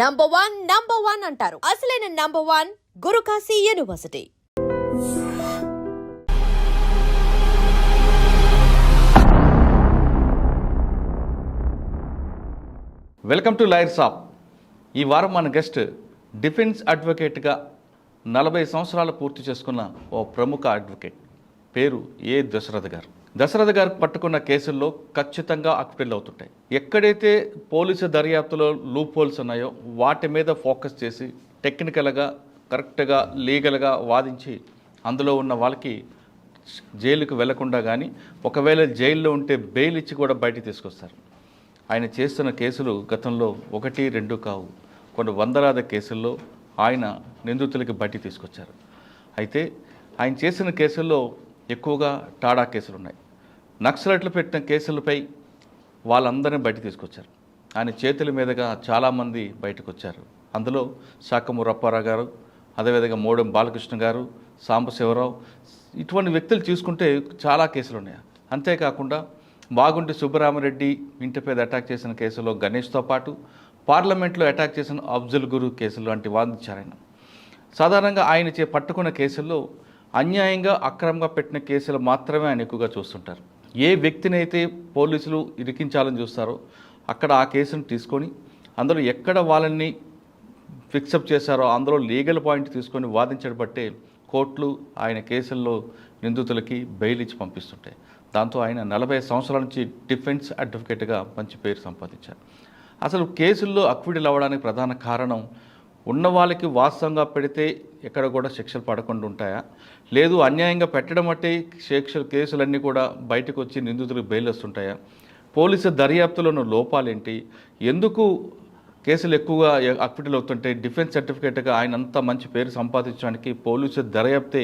Number one number one అంటారు. అసలైన number one Gurukashi university. Welcome to lawyer shop ఈ వారం మన గెస్ట్ డిఫెన్స్ అడ్వకేట్గా నలభై సంవత్సరాలు పూర్తి చేసుకున్న ఓ ప్రముఖ అడ్వకేట్ పేరు ఏ దశరథ గారు? దశరథ గారు పట్టుకున్న కేసుల్లో ఖచ్చితంగా అక్విల్ అవుతుంటాయి. ఎక్కడైతే పోలీసు దర్యాప్తులో లూప్ హోల్స్ ఉన్నాయో వాటి మీద ఫోకస్ చేసి టెక్నికల్గా కరెక్ట్గా లీగల్గా వాదించి అందులో ఉన్న వాళ్ళకి జైలుకు వెళ్ళకుండా కానీ ఒకవేళ జైల్లో ఉంటే బెయిల్ ఇచ్చి కూడా బయటికి తీసుకొస్తారు. ఆయన చేస్తున్న కేసులు గతంలో ఒకటి రెండు కావు. కొన్ని వందలాద కేసుల్లో ఆయన నిందితులకి బయటికి తీసుకొచ్చారు. అయితే ఆయన చేసిన కేసుల్లో ఎక్కువగా టాడా కేసులు ఉన్నాయి నక్సలట్లు పెట్టిన కేసులపై వాళ్ళందరినీ బయట తీసుకొచ్చారు. ఆయన చేతుల మీదుగా చాలామంది బయటకు వచ్చారు అందులో శాఖమూరు రప్పారావు గారు అదేవిధంగా మోడెం బాలకృష్ణ గారు సాంబశివరావు ఇటువంటి వ్యక్తులు చూసుకుంటే చాలా కేసులు ఉన్నాయి అంతేకాకుండా బాగుంటి సుబ్బరామరెడ్డి ఇంటిపై అటాక్ చేసిన కేసులో గణేష్తో పాటు పార్లమెంట్లో అటాక్ చేసిన అఫ్జల్ గురు కేసులు లాంటి వాదించారు ఆయన సాధారణంగా ఆయన చే పట్టుకున్న కేసుల్లో అన్యాయంగా అక్రమంగా పెట్టిన కేసులు మాత్రమే ఆయన ఎక్కువగా చూస్తుంటారు. ఏ వ్యక్తిని అయితే పోలీసులు ఇరికించాలని చూస్తారో అక్కడ ఆ కేసును తీసుకొని అందులో ఎక్కడ వాళ్ళని ఫిక్సప్ చేశారో అందులో లీగల్ పాయింట్ తీసుకొని వాదించడం బట్టే కోర్టులు ఆయన కేసుల్లో నిందితులకి బెయిల్ ఇచ్చి పంపిస్తుంటాయి. దాంతో ఆయన నలభై సంవత్సరాల నుంచి డిఫెన్స్ అడ్వకేట్గా మంచి పేరు సంపాదించారు. అసలు కేసుల్లో అక్విడల్ అవ్వడానికి ప్రధాన కారణం ఉన్న వాళ్ళకి వాస్తవంగా పెడితే ఎక్కడ కూడా శిక్షలు పడకుండా ఉంటాయా? లేదు అన్యాయంగా పెట్టడం అంటే శిక్ష కేసులన్నీ కూడా బయటకు వచ్చి నిందితులకు బెయిల్ వస్తుంటాయా? పోలీసు దర్యాప్తులోని లోపాలేంటి? ఎందుకు కేసులు ఎక్కువగా అక్విటల్ అవుతుంటే డిఫెన్స్ సర్టిఫికేట్గా ఆయన అంత మంచి పేరు సంపాదించడానికి పోలీసు దర్యాప్తే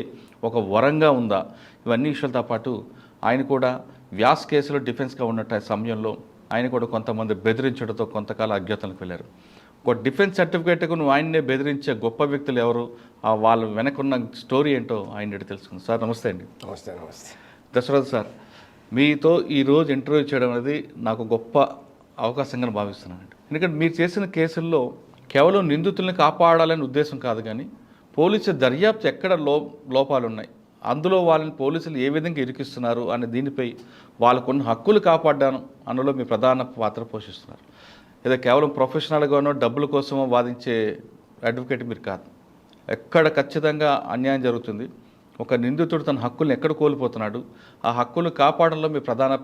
ఒక వరంగా ఉందా? ఇవన్నీ విషయాలతో పాటు ఆయన కూడా వ్యాస్ కేసులో డిఫెన్స్గా ఉన్న సమయంలో ఆయన కూడా కొంతమంది బెదిరించడంతో కొంతకాలం అజ్ఞాతంలోకి వెళ్ళారు. ఒక డిఫెన్స్ సర్టిఫికేట్కు నువ్వు ఆయన్నే బెదిరించే గొప్ప వ్యక్తులు ఎవరు? ఆ వాళ్ళ వెనకున్న స్టోరీ ఏంటో ఆయన తెలుసుకుంది. సార్ నమస్తే అండి. నమస్తే నమస్తే. దశరథ్ సార్ మీతో ఈరోజు ఇంటర్వ్యూ చేయడం అనేది నాకు గొప్ప అవకాశంగా భావిస్తున్నానండి. ఎందుకంటే మీరు చేసిన కేసుల్లో కేవలం నిందితుల్ని కాపాడాలనే ఉద్దేశం కాదు కానీ పోలీసు దర్యాప్తు ఎక్కడ లో లోపాలు ఉన్నాయి అందులో వాళ్ళని పోలీసులు ఏ విధంగా ఇరికిస్తున్నారు అనే దీనిపై వాళ్ళకున్న హక్కులు కాపాడ్డాను అందులో మీ ప్రధాన పాత్ర పోషిస్తున్నారు. లేదా కేవలం ప్రొఫెషనల్గానో డబ్బుల కోసమో వాదించే అడ్వకేట్ మీరు కాదు. ఎక్కడ ఖచ్చితంగా అన్యాయం జరుగుతుంది. ఒక నిందితుడు తన హక్కుల్ని ఎక్కడ కోల్పోతున్నాడు. ఆ హక్కులు కాపాడంలో మీ ప్రధాన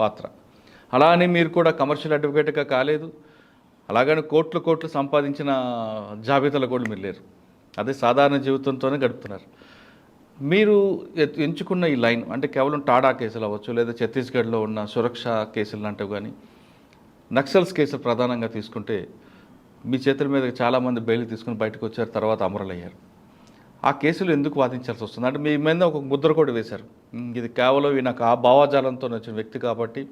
పాత్ర. అలా అని మీరు కూడా కమర్షియల్ అడ్వకేట్గా కాలేదు. అలాగని కోట్లు కోట్లు సంపాదించిన జాబితాలో కూడా మీరు లేరు. అదే సాధారణ జీవితంతోనే గడుపుతున్నారు. మీరు ఎంచుకున్న ఈ లైన్ అంటే కేవలం టాడా కేసులు అవ్వచ్చు లేదా ఛత్తీస్గఢ్లో ఉన్న సురక్ష కేసులు లాంటివి కానీ నక్సల్స్ కేసులు ప్రధానంగా తీసుకుంటే మీ చేతుల మీద చాలామంది బెయిల్ తీసుకుని బయటకు వచ్చారు తర్వాత అమరులయ్యారు. ఆ కేసులు ఎందుకు వాదించాల్సి వస్తుంది? అంటే మీ మీద ఒక ముద్ర కూడా వేశారు. ఇది కేవలం నాకు ఆ భావజాలంతో వచ్చిన వ్యక్తి కాబట్టి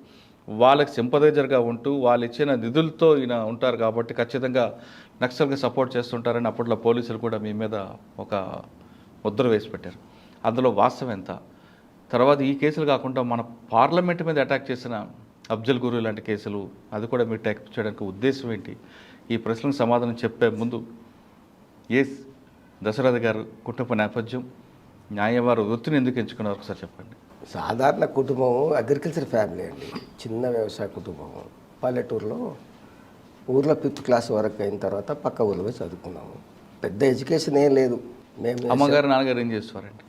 వాళ్ళకి సింపదైజర్గా ఉంటూ వాళ్ళు ఇచ్చిన నిధులతో ఈయన ఉంటారు కాబట్టి ఖచ్చితంగా నక్సల్కి సపోర్ట్ చేస్తుంటారని అప్పట్లో పోలీసులు కూడా మీ మీద ఒక ముద్ర వేసి పెట్టారు. అందులో వాస్తవం ఎంత? తర్వాత ఈ కేసులు కాకుండా మన పార్లమెంట్ మీద అటాక్ చేసిన అఫ్జల్ గురు లాంటి కేసులు అది కూడా మీరు టెక్ చేయడానికి ఉద్దేశం ఏంటి? ఈ ప్రశ్నలకు సమాధానం చెప్పే ముందు ఏ దశరథ గారు కుటుంబ నేపథ్యం న్యాయవారు వృత్తిని ఎందుకు ఎంచుకున్నారు? ఒకసారి చెప్పండి. సాధారణ కుటుంబం అగ్రికల్చర్ ఫ్యామిలీ అండి. చిన్న వ్యవసాయ కుటుంబం. పల్లెటూరులో ఊర్లో ఫిఫ్త్ క్లాస్ వరకు అయిన తర్వాత పక్క ఊర్లో పోయి చదువుకున్నాము. పెద్ద ఎడ్యుకేషన్ ఏం లేదు. మేము అమ్మగారు నాన్నగారు ఏం చేస్తారండి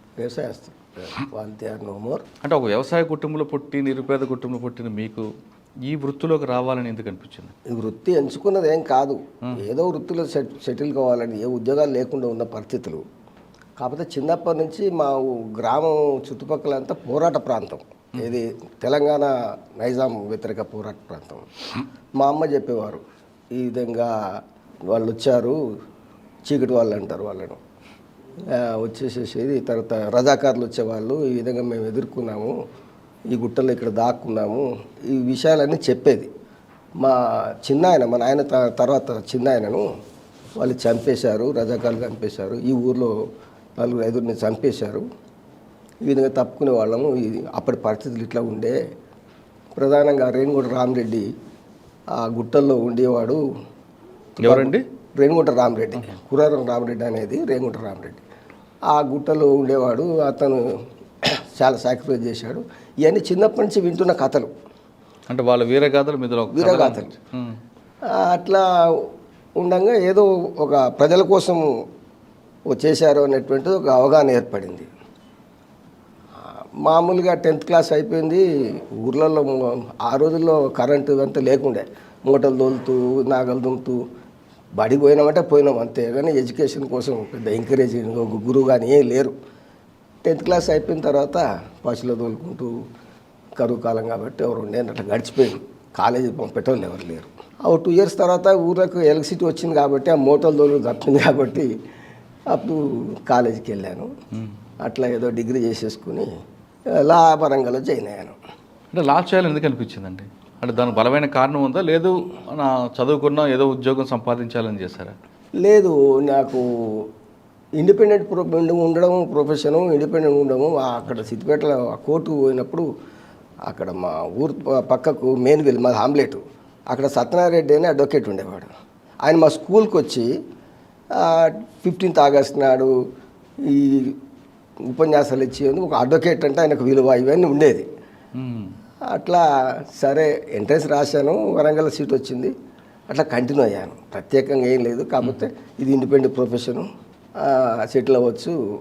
ఆర్ నో మోర్ అంటే ఒక వ్యవసాయ కుటుంబంలో పుట్టి నిరుపేద కుటుంబంలో పుట్టిన మీకు ఈ వృత్తిలోకి రావాలని ఎందుకు అనిపించింది? ఈ వృత్తి ఎంచుకున్నది ఏం కాదు. ఏదో వృత్తిలో సెట్ సెటిల్ కావాలని ఏ ఉద్యోగాలు లేకుండా ఉన్న పరిస్థితులు. కాకపోతే చిన్నప్పటి నుంచి మా గ్రామం చుట్టుపక్కల అంతా పోరాట ప్రాంతం. ఇది తెలంగాణ నైజాం వ్యతిరేక పోరాట ప్రాంతం. మా అమ్మ చెప్పేవారు ఈ విధంగా వాళ్ళు వచ్చారు చీకటి వాళ్ళు అంటారు వాళ్ళను. వచ్చేసేసేది. తర్వాత రజాకారులు వచ్చేవాళ్ళు. ఈ విధంగా మేము ఎదుర్కొన్నాము. ఈ గుట్టలో ఇక్కడ దాక్కున్నాము. ఈ విషయాలన్నీ చెప్పేది. మా చిన్న ఆయన మా నాయన తర్వాత చిన్న ఆయనను వాళ్ళు చంపేశారు. రజాకారులు చంపేశారు. ఈ ఊర్లో నలుగురు ఐదుగురిని చంపేశారు. ఈ విధంగా తప్పుకునే వాళ్ళము. ఇది అప్పటి పరిస్థితులు ఇట్లా ఉండే. ప్రధానంగా రేణుగూడ రామరెడ్డి ఆ గుట్టల్లో ఉండేవాడు. ఎవరండి? రేణుగుంట రామరెడ్డి. కురారం రామరెడ్డి అనేది రేణుగుంట రామరెడ్డి. ఆ గుట్టలో ఉండేవాడు. అతను చాలా సాక్రిఫైస్ చేశాడు. ఇవన్నీ చిన్నప్పటి నుంచి వింటున్న కథలు. అంటే వాళ్ళ వీరగాథలు మీద వీరగాథలు. అట్లా ఉండంగా ఏదో ఒక ప్రజల కోసం చేశారు అనేటువంటిది ఒక అవగాహన ఏర్పడింది. మామూలుగా టెన్త్ క్లాస్ అయిపోయింది. ఊర్లలో ఆ రోజుల్లో కరెంటు అంతా లేకుండే. మూటలు తోలుతూ నాగలు దుమ్ముతూ బడికి పోయినామంటే పోయినాం అంతే. కానీ ఎడ్యుకేషన్ కోసం పెద్ద ఎంకరేజింగ్ ఒక గురువు కానీ ఏం లేరు. టెన్త్ క్లాస్ అయిపోయిన తర్వాత పశువులు తోలుకుంటూ కరువు కాలం కాబట్టి ఎవరు ఉండే అట్లా గడిచిపోయింది. కాలేజీ పంపేటోళ్ళు ఎవరు లేరు. ఆ టూ ఇయర్స్ తర్వాత ఊరకు ఎలక్ట్రిసిటీ వచ్చింది కాబట్టి ఆ మోటార్ దోలు తప్పింది కాబట్టి అప్పుడు కాలేజీకి వెళ్ళాను. అట్లా ఏదో డిగ్రీ చేసేసుకుని లా పరంగాలో జాయిన్ అయ్యాను. అంటే లా చేయాలని ఎందుకు అనిపించిందండి? అంటే దానికి బలమైన కారణం ఉందా? లేదు నా చదువుకున్నా ఏదో ఉద్యోగం సంపాదించాలని చేశారా? లేదు నాకు ఇండిపెండెంట్ ప్రొ ఉండడం ప్రొఫెషను ఇండిపెండెంట్ ఉండడము అక్కడ సిద్దిపేటలో ఆ కోర్టు పోయినప్పుడు అక్కడ మా ఊరు పక్కకు మెయిన్ విల్ మాది ఆమ్లెట్. అక్కడ సత్యనారాయణ అని అడ్వకేట్ ఉండేవాడు. ఆయన మా స్కూల్కి వచ్చి ఫిఫ్టీన్త్ ఆగస్ట్ నాడు ఈ ఉపన్యాసాలు ఇచ్చి ఒక అడ్వకేట్ అంటే ఆయనకు విలువ ఇవన్నీ ఉండేది. అట్లా సరే ఎంట్రన్స్ రాశాను వరంగల్ సీట్ వచ్చింది. అట్లా కంటిన్యూ అయ్యాను. ప్రత్యేకంగా ఏం లేదు. కాకపోతే ఇది ఇండిపెండెంట్ ప్రొఫెషను సెటిల్ అవ్వచ్చు.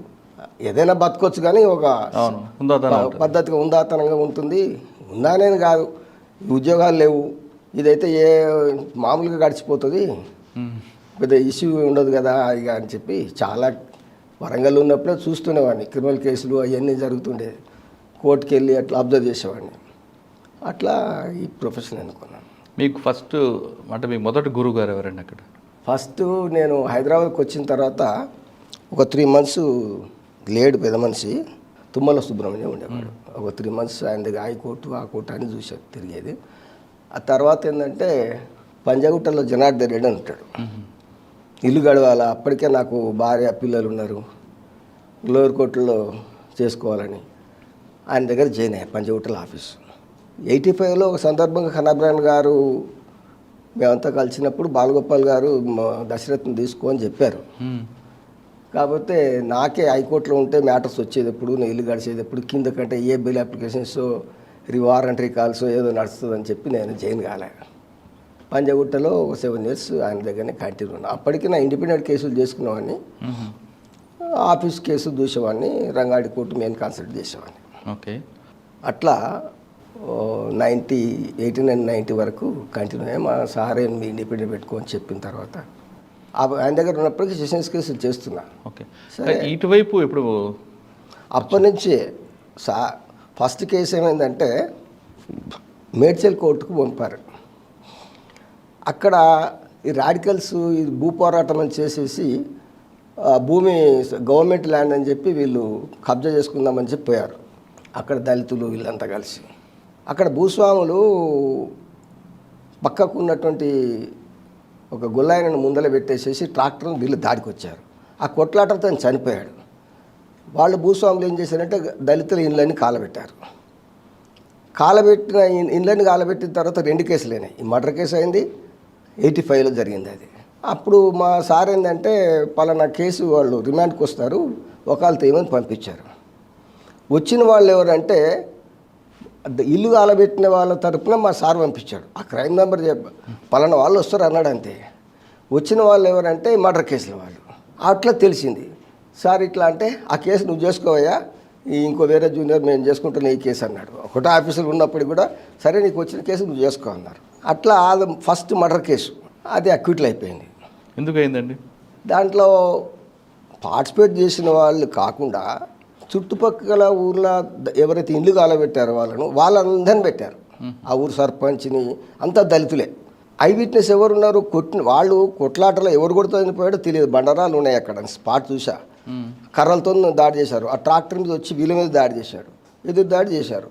ఏదైనా బతకొచ్చు కానీ ఒక పద్ధతిగా ఉందాతనంగా ఉంటుంది. ఉందానేది కాదు. ఈ ఉద్యోగాలు లేవు. ఇదైతే ఏ మామూలుగా గడిచిపోతుంది. పెద్ద ఇష్యూ ఉండదు కదా ఇక అని చెప్పి చాలా వరంగల్ ఉన్నప్పుడే చూస్తుండేవాడిని క్రిమినల్ కేసులు అవన్నీ జరుగుతుండేది కోర్టుకి వెళ్ళి అట్లా అబ్జర్వ్ చేసేవాడిని. అట్లా ఈ ప్రొఫెషన్ అనుకున్నాను మీకు ఫస్ట్ అంటే మీ మొదటి గురువు గారు ఎవరండి అక్కడ? ఫస్ట్ నేను హైదరాబాద్కి వచ్చిన తర్వాత ఒక త్రీ మంత్స్ లేడు పెద్ద మనిషి తుమ్మల సుబ్రహ్మణ్యం ఉండేవాడు. ఒక త్రీ మంత్స్ ఆయన దగ్గర హైకోర్టు ఆ కోర్టు అని చూసాడు తిరిగేది. ఆ తర్వాత ఏంటంటే పంజాగుట్టలో జనార్దన్ రెడ్డి అని ఉంటాడు. ఇల్లు గడవాలా అప్పటికే నాకు భార్య పిల్లలు ఉన్నారు. లోయర్ కోర్టులో చేసుకోవాలని. ఆయన దగ్గర జాయిన్ అయ్యా పంచగుట్టల ఆఫీస్. ఎయిటీ ఫైవ్లో ఒక సందర్భంగా ఖనాబ్రాన్ గారు మేమంతా కలిసినప్పుడు బాలగోపాల్ గారు దశరథ్ని తీసుకో అని చెప్పారు. కాకపోతే నాకే హైకోర్టులో ఉంటే మ్యాటర్స్ వచ్చేది ఎప్పుడు నేను ఇల్లు గడిచేది ఎప్పుడు కింద కంటే ఏ బిల్ అప్లికేషన్స్ రివారంట్ రికాల్స్ ఏదో నడుస్తుందని చెప్పి నేను జైన్ కాలే. పంజగుట్టలో ఒక సెవెన్ ఇయర్స్ ఆయన దగ్గరనే కంటిన్యూ ఉన్నా అప్పటికి నా ఇండిపెండెంట్ కేసులు చేసుకునేవాడిని. ఆఫీస్ కేసు దూసేవాడిని రంగాడి కోర్టు మెయిన్ కాన్సల్ట్ చేసేవాడిని. ఓకే. అట్లా నైంటీ ఎయిటీ నైన్ నైంటీ వరకు కంటిన్యూ అయ్యి మా సారే మీ ఇండిపెండెంట్ పెట్టుకోని చెప్పిన తర్వాత. ఆయన దగ్గర ఉన్నప్పటికీ సెషన్స్ కేసులు చేస్తున్నా. ఓకే. అంటే ఇటువైపు ఇప్పుడు అప్పటి నుంచి సా ఫస్ట్ కేసు ఏమైందంటే మేడ్చల్ కోర్టుకు పంపారు. అక్కడ ఈ రాడికల్స్ ఈ భూ పోరాటం అని చేసేసి భూమి గవర్నమెంట్ ల్యాండ్ అని చెప్పి వీళ్ళు కబ్జా చేసుకుందామని చెప్పి పోయారు. అక్కడ దళితులు వీళ్ళంతా కలిసి. అక్కడ భూస్వాములు పక్కకు ఉన్నటువంటి ఒక గుల్లాయనను ముందల పెట్టేసేసి ట్రాక్టర్ని వీళ్ళు దాడికొచ్చారు ఆ కొట్లాటతో చనిపోయాడు. వాళ్ళు భూస్వాములు ఏం చేశారంటే దళితుల ఇండ్లన్నీ కాలబెట్టారు. కాలబెట్టిన ఇండ్లని కాలబెట్టిన తర్వాత రెండు కేసులు అయినాయి. ఈ మర్డర్ కేసు అయింది ఎయిటీ ఫైవ్లో జరిగింది అది. అప్పుడు మా సార్ ఏంటంటే పలానా కేసు వాళ్ళు రిమాండ్కి వస్తారు ఒకళ్ళు తేమని పంపించారు. వచ్చిన వాళ్ళు ఎవరంటే ఇల్లు కాలబెట్టిన వాళ్ళ తరపున మా సార్ పంపించాడు. ఆ క్రైమ్ నెంబర్ చెప్ప పలానా వాళ్ళు వస్తారు అన్నాడు అంతే. వచ్చిన వాళ్ళు ఎవరంటే మర్డర్ కేసుల వాళ్ళు. అట్లా తెలిసింది. సార్ ఇట్లా అంటే ఆ కేసు నువ్వు చేసుకోవయ్యా ఇంకో వేరే జూనియర్ మేము చేసుకుంటున్న ఈ కేసు అన్నాడు. ఒకటే ఆఫీసులు ఉన్నప్పటికీ కూడా సరే నీకు వచ్చిన కేసు నువ్వు చేసుకో అన్నారు. అట్లా అది ఫస్ట్ మర్డర్ కేసు. అది అక్యూట్లు అయిపోయింది. ఎందుకు అయిందండి దాంట్లో పార్టిసిపేట్ చేసిన వాళ్ళు కాకుండా చుట్టుపక్కల ఊర్లో ఎవరైతే ఇల్లు కాలబెట్టారో వాళ్ళను వాళ్ళందరిని పెట్టారు. ఆ ఊరు సర్పంచ్ని అంతా దళితులే. ఐ విట్నెస్ ఎవరు ఉన్నారు కొట్టిన వాళ్ళు కొట్లాటలో ఎవరు కొడుతుందని పోయాడో తెలియదు. బండరాలు ఉన్నాయి అక్కడ స్పాట్ చూసా కర్రలతో దాడి చేశారు. ఆ ట్రాక్టర్ మీద వచ్చి వీళ్ళ మీద దాడి చేశాడు ఎదురు దాడి చేశారు.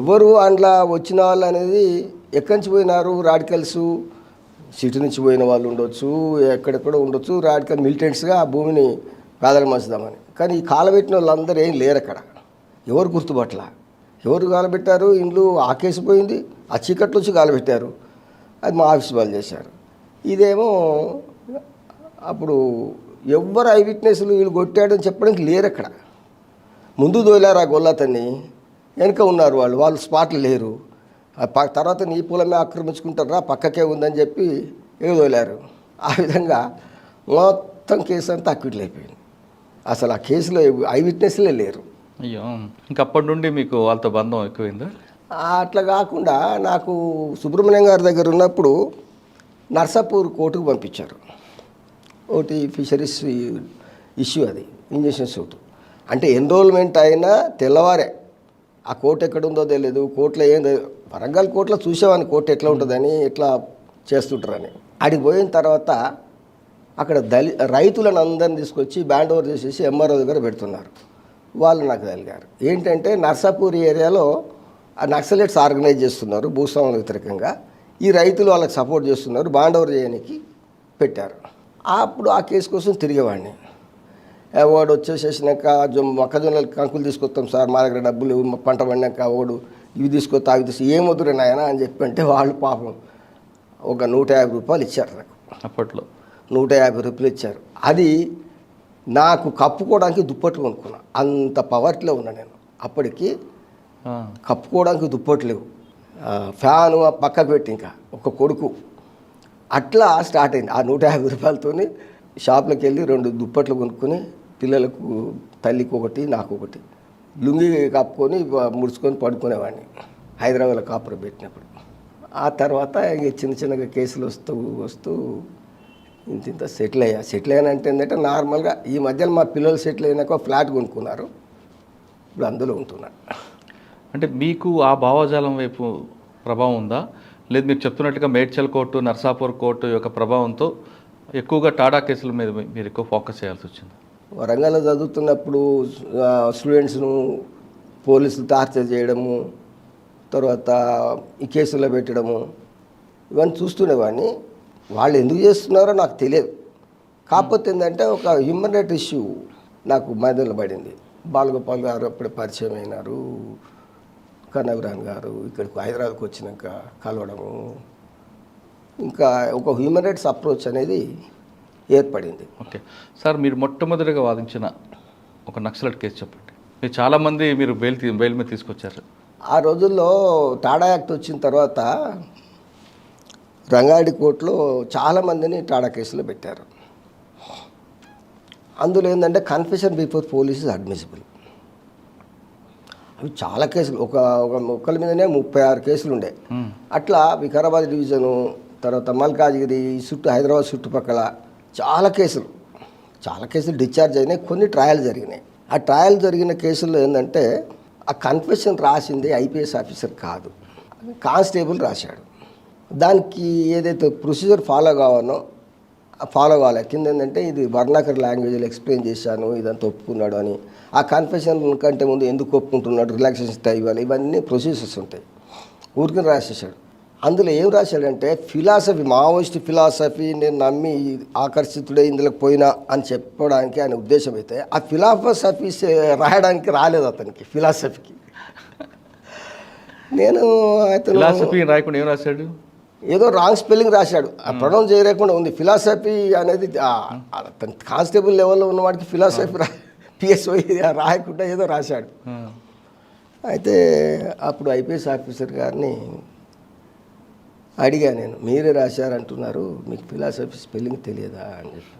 ఎవరు అందులో వచ్చిన వాళ్ళు అనేది ఎక్కడి నుంచి పోయినారు? రాడికల్స్ సిటీ నుంచి పోయిన వాళ్ళు ఉండొచ్చు ఎక్కడెక్కడ ఉండొచ్చు. రాడికల్ మిలిటెంట్స్గా ఆ భూమిని పేదలు మంచుదామని కానీ ఈ కాలబెట్టిన వాళ్ళందరూ ఏం లేరు అక్కడ. ఎవరు గుర్తుపట్ల ఎవరు కాలబెట్టారు ఇండ్లు ఆకేసిపోయింది. ఆ చీకట్లో వచ్చి కాలబెట్టారు అది మా ఆఫీస్ వాళ్ళు చేశారు. ఇదేమో అప్పుడు ఎవ్వరు ఐ విట్నెస్లు వీళ్ళు కొట్టాడని చెప్పడానికి లేరు అక్కడ. ముందు దోలారు ఆ గొల్లతన్ని? వెనుక ఉన్నారు వాళ్ళు. వాళ్ళు స్పాట్లు లేరు. తర్వాత నీ పొలమే ఆక్రమించుకుంటారా? పక్కకే ఉందని చెప్పి ఏదోలారు ఆ విధంగా మొత్తం కేసు అంతా అక్విట్లు అయిపోయింది అసలు ఆ కేసులో ఐ విట్నెస్లే లేరు. అయ్యో ఇంకా అప్పటి నుండి మీకు వాళ్ళతో బంధం ఎక్కువైందా? అట్లా కాకుండా నాకు సుబ్రహ్మణ్యం గారి దగ్గర ఉన్నప్పుడు నర్సాపూర్ కోర్టుకు పంపించారు. ఒకటి ఫిషరీస్ ఇష్యూ అది ఇంజక్షన్ సూట్. అంటే ఎన్రోల్మెంట్ అయినా తెల్లవారే. ఆ కోర్టు ఎక్కడ ఉందో తెలియదు కోర్టులో ఏం వరంగల్ కోర్టులో చూసేవాడిని కోర్టు ఎట్లా ఉంటుందని ఎట్లా చేస్తుంటారని. ఆడికి పోయిన తర్వాత అక్కడ దళి రైతులను అందరిని తీసుకొచ్చి బ్యాండ్ ఓవర్ చేసేసి ఎంఆర్ఓ దగ్గర పెడుతున్నారు. వాళ్ళు నాకు తెలిగారు ఏంటంటే నర్సాపూర్ ఏరియాలో ఆ నక్సలైట్స్ ఆర్గనైజ్ చేస్తున్నారు భూస్వాముల వ్యతిరేకంగా. ఈ రైతులు వాళ్ళకి సపోర్ట్ చేస్తున్నారు బాండ్ ఓవర్ చేయడానికి పెట్టారు. అప్పుడు ఆ కేసు కోసం తిరిగేవాడిని. వాడు వచ్చేసేసినాక జొ మొక్కజొన్నలు కంకులు తీసుకొస్తాం సార్ మా దగ్గర డబ్బులు పంట పండినాక వాడు ఇవి తీసుకొస్తా అవి తీసుకు ఏం వద్దురే నాయన అని చెప్పి అంటే వాళ్ళు పాపం ఒక నూట యాభై రూపాయలు ఇచ్చారు నాకు. అప్పట్లో. నూట యాభై రూపాయలు ఇచ్చారు. అది నాకు కప్పుకోవడానికి దుప్పట్లు కొనుక్కున్నా. అంత పవర్ట్లో ఉన్నా నేను. అప్పటికి కప్పుకోవడానికి దుప్పట్లు లేవు. ఫ్యాను పక్కకు పెట్టి ఇంకా ఒక కొడుకు. అట్లా స్టార్ట్ అయింది. ఆ నూట యాభై రూపాయలతోని షాప్లోకి వెళ్ళి రెండు దుప్పట్లు కొనుక్కొని పిల్లలకు తల్లికి ఒకటి నాకు ఒకటి. లుంగి కప్పుకొని ముడుచుకొని పడుకునేవాడిని. హైదరాబాద్లో కాపురం పెట్టినప్పుడు. ఆ తర్వాత ఇక చిన్న చిన్నగా కేసులు వస్తూ వస్తూ ఇంత ఇంత సెటిల్ అయ్యా. సెటిల్ అయ్యాను అంటే ఏంటంటే నార్మల్గా ఈ మధ్యలో మా పిల్లలు సెటిల్ అయినాక ఫ్లాట్ కొనుక్కున్నారు. ఇప్పుడు అందులో ఉంటున్నాను అంటే మీకు ఆ భావజాలం వైపు ప్రభావం ఉందా? లేదు మీరు చెప్తున్నట్టుగా మేడ్చల్ కోర్టు నర్సాపూర్ కోర్టు యొక్క ప్రభావంతో ఎక్కువగా టాడా కేసుల మీద మీరు ఎక్కువ ఫోకస్ చేయాల్సి వచ్చింది. వరంగల్లో చదువుతున్నప్పుడు స్టూడెంట్స్ను పోలీసులు టార్చర్ చేయడము తర్వాత ఈ కేసుల్లో పెట్టడము ఇవన్నీ చూస్తుండేవాడిని. వాళ్ళు ఎందుకు చేస్తున్నారో నాకు తెలియదు. కాకపోతే ఏంటంటే ఒక హ్యూమన్ రైట్ ఇష్యూ నాకు మధ్యలో పడింది. బాలగోపాల్ గారు అప్పుడు పరిచయం అయినారు. కనగరాన్ గారు ఇక్కడికి హైదరాబాద్కి వచ్చినాక కలవడము. ఇంకా ఒక హ్యూమన్ రైట్స్ అప్రోచ్ అనేది ఏర్పడింది. ఓకే. సార్ మీరు మొట్టమొదటిగా వాదించిన ఒక నక్సలైట్ కేసు చెప్పండి. మీరు చాలామంది మీరు బెయిల్ బెయిల్ మీద తీసుకొచ్చారు. ఆ రోజుల్లో టాడా యాక్ట్ వచ్చిన తర్వాత రంగారెడ్డి కోర్టులో చాలామందిని టాడా కేసులో పెట్టారు. అందులో ఏంటంటే confession before police is admissible. అవి చాలా కేసులు ఒక ఒక ఒక్కరి మీదనే ముప్పై ఆరు కేసులు ఉండే. అట్లా వికారాబాద్ డివిజను తర్వాత మల్కాజ్గిరి చుట్టూ హైదరాబాద్ చుట్టుపక్కల చాలా కేసులు. చాలా కేసులు డిశ్చార్జ్ అయినాయి కొన్ని ట్రయల్ జరిగినాయి. ఆ ట్రయల్ జరిగిన కేసుల్లో ఏంటంటే ఆ కన్ఫెషన్ రాసింది ఐపీఎస్ ఆఫీసర్ కాదు. కానిస్టేబుల్ రాశాడు. దానికి ఏదైతే ప్రొసీజర్ ఫాలో కావాలో ఫాలో కావాలి. కింద ఏంటంటే ఇది వర్ణాకర్ లాంగ్వేజ్లో ఎక్స్ప్లెయిన్ చేశాను ఇదంతా ఒప్పుకున్నాడు అని. ఆ కన్ఫెషన్ కంటే ముందు ఎందుకు ఒప్పుకుంటున్నాడు రిలాక్సేషన్ టైం ఇవ్వాలి. ఇవన్నీ ప్రొసీజర్స్ ఉంటాయి. ఊరికి రాసేసాడు అందులో ఏం రాశాడంటే ఫిలాసఫీ మావోయిస్ట్ ఫిలాసఫీ నేను నమ్మి ఆకర్షితుడే ఇందులోకి పోయినా అని చెప్పడానికి ఆయన ఉద్దేశం అయితే ఆ ఫిలాసఫీ రాయడానికి రాలేదు అతనికి ఫిలాసఫీకి నేను అతను ఫిలాసఫీ రాయకుండా ఏం రాశాడు? ఏదో రాంగ్ స్పెల్లింగ్ రాశాడు. ఆ ప్రొనౌన్స్ చేయకుండా ఉంది. ఫిలాసఫీ అనేది కానిస్టేబుల్ లెవెల్లో ఉన్నవాడికి ఫిలాసఫీ రా పిఎస్ఓ రాయకుండా ఏదో రాశాడు. అయితే అప్పుడు ఐపీఎస్ ఆఫీసర్ గారిని అడిగా నేను మీరే రాశారంటున్నారు మీకు ఫిలాసఫీ స్పెల్లింగ్ తెలియదా? అని చెప్పి.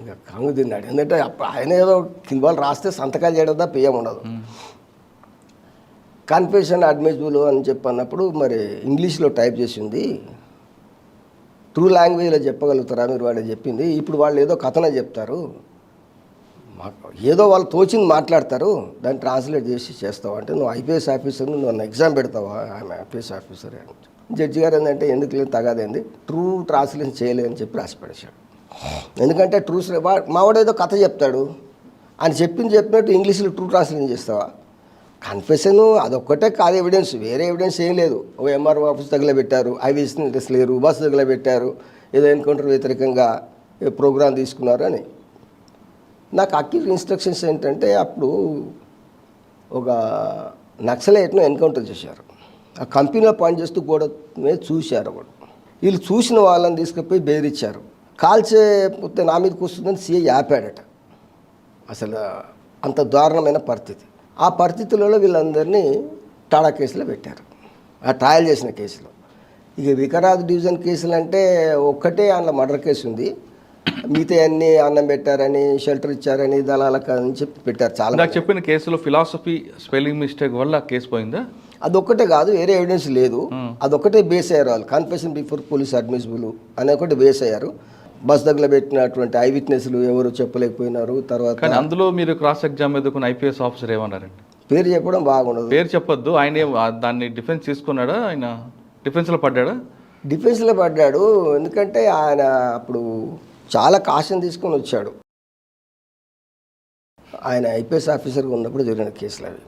ఇంకా కంగు తిన్నాడు. ఎందుకంటే అప్పుడు ఆయన ఏదో కింద రాస్తే సంతకాలు చేయడం తప్ప ఉండదు. కన్ఫెషన్ అడ్మిసిబుల్ అని చెప్పి అన్నప్పుడు మరి ఇంగ్లీష్లో టైప్ చేసింది. ట్రూ లాంగ్వేజ్లో చెప్పగలుగుతారా మీరు? వాళ్ళు చెప్పింది. ఇప్పుడు వాళ్ళు ఏదో కథన చెప్తారు. మాకు ఏదో వాళ్ళు తోచింది మాట్లాడతారు. దాన్ని ట్రాన్స్లేట్ చేసి చేస్తావు అంటే నువ్వు ఐపీఎస్ ఆఫీసర్ నువ్వు నన్ను ఎగ్జామ్ పెడతావా? ఆమె ఐపీఎస్ ఆఫీసర్ అని జడ్జి గారు ఏంటంటే ఎందుకు లేదు తగాదేంది? ట్రూ ట్రాన్స్లేషన్ చేయలేదని చెప్పి రాసి పడేశాడు ఎందుకంటే ట్రూ మావాడు ఏదో కథ చెప్తాడు. అని చెప్పింది చెప్పినట్టు ఇంగ్లీష్లో ట్రూ ట్రాన్స్లేషన్ చేస్తావా? కన్ఫెషన్ అదొక్కటే కాదు ఎవిడెన్స్ వేరే ఎవిడెన్స్ ఏం లేదు. ఓ ఎంఆర్ఓ ఆఫీస్ తగలబెట్టారు. ఐవీఎస్ లేరు. బస్సు తగిలబెట్టారు. ఏదో ఎన్కౌంటర్ వ్యతిరేకంగా ప్రోగ్రాం తీసుకున్నారు అని. నాకు అక్యూర్ ఇన్స్ట్రక్షన్స్ ఏంటంటే అప్పుడు ఒక నక్సలైట్ను ఎన్కౌంటర్ చేశారు. ఆ కంపెనీలో పనిచేస్తూ కూడా మీద చూశారు వాడు. వీళ్ళు చూసిన వాళ్ళని తీసుకుపోయి బెదిరించారు. కాల్చేపోతే నా మీదకి వస్తుందని సీఏ ఆపాడట అసలు అంత దారుణమైన పరిస్థితి. ఆ పరిస్థితులలో వీళ్ళందరినీ టాడా కేసులో పెట్టారు. ఆ ట్రయల్ చేసిన కేసులో. ఇక వికరాజ్ డివిజన్ కేసులు అంటే ఒక్కటే అందులో మర్డర్ కేసు ఉంది మిగతా అన్ని అన్నం పెట్టారని షెల్టర్ ఇచ్చారని దళాలకు అని చెప్పి పెట్టారు చాలా ఇందాక చెప్పిన కేసులో ఫిలాసఫీ స్పెల్లింగ్ మిస్టేక్ వల్ల కేసు పోయిందా? అదొక్కటే కాదు వేరే ఎవిడెన్స్ లేదు. అదొక్కటే బేస్ అయ్యారు వాళ్ళు. కన్ఫెషన్ బిఫోర్ పోలీస్ అడ్మిసిబుల్ అనే ఒకటి బేస్ అయ్యారు. బస్ దగ్గర పెట్టినటువంటి ఐ విట్నెస్లు ఎవరు చెప్పలేకపోయినారు తర్వాత కానీ అందులో మీరు క్రాస్ ఎగ్జామ్ ఎదుర్కొన్న ఐపీఎస్ ఆఫీసర్ ఏమన్నారండి? పేరు చెప్పడం బాగుండదు. పేరు చెప్పొద్దు ఆయన దాన్ని డిఫెన్స్ తీసుకున్నాడా ఆయన డిఫెన్స్లో పడ్డాడా? డిఫెన్స్లో పడ్డాడు ఎందుకంటే ఆయన అప్పుడు చాలా కాషన్ తీసుకొని వచ్చాడు. ఆయన ఐపీఎస్ ఆఫీసర్గా ఉన్నప్పుడు జరిగిన కేసులు అవి.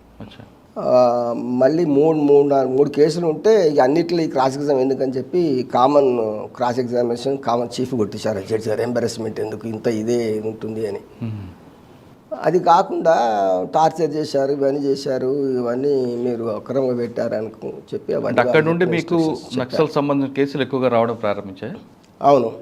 మళ్ళీ మూడు మూడు నాలుగు మూడు కేసులు ఉంటే ఇక అన్నిట్లో ఈ క్రాస్ ఎగ్జామ్ ఎందుకని చెప్పి common cross examination common chief కొట్టించారు. Judge గారు ఎంబారెస్మెంట్ ఎందుకు? ఇంత ఇదే ఉంటుంది అని. అది కాకుండా టార్చర్ చేశారు ఇవన్నీ చేశారు ఇవన్నీ మీరు అక్రమంగా పెట్టారు అనుకు చెప్పి అక్కడ నుండి మీకు. నక్సల్ సంబంధించిన కేసులు ఎక్కువగా రావడం ప్రారంభించాయి? అవును.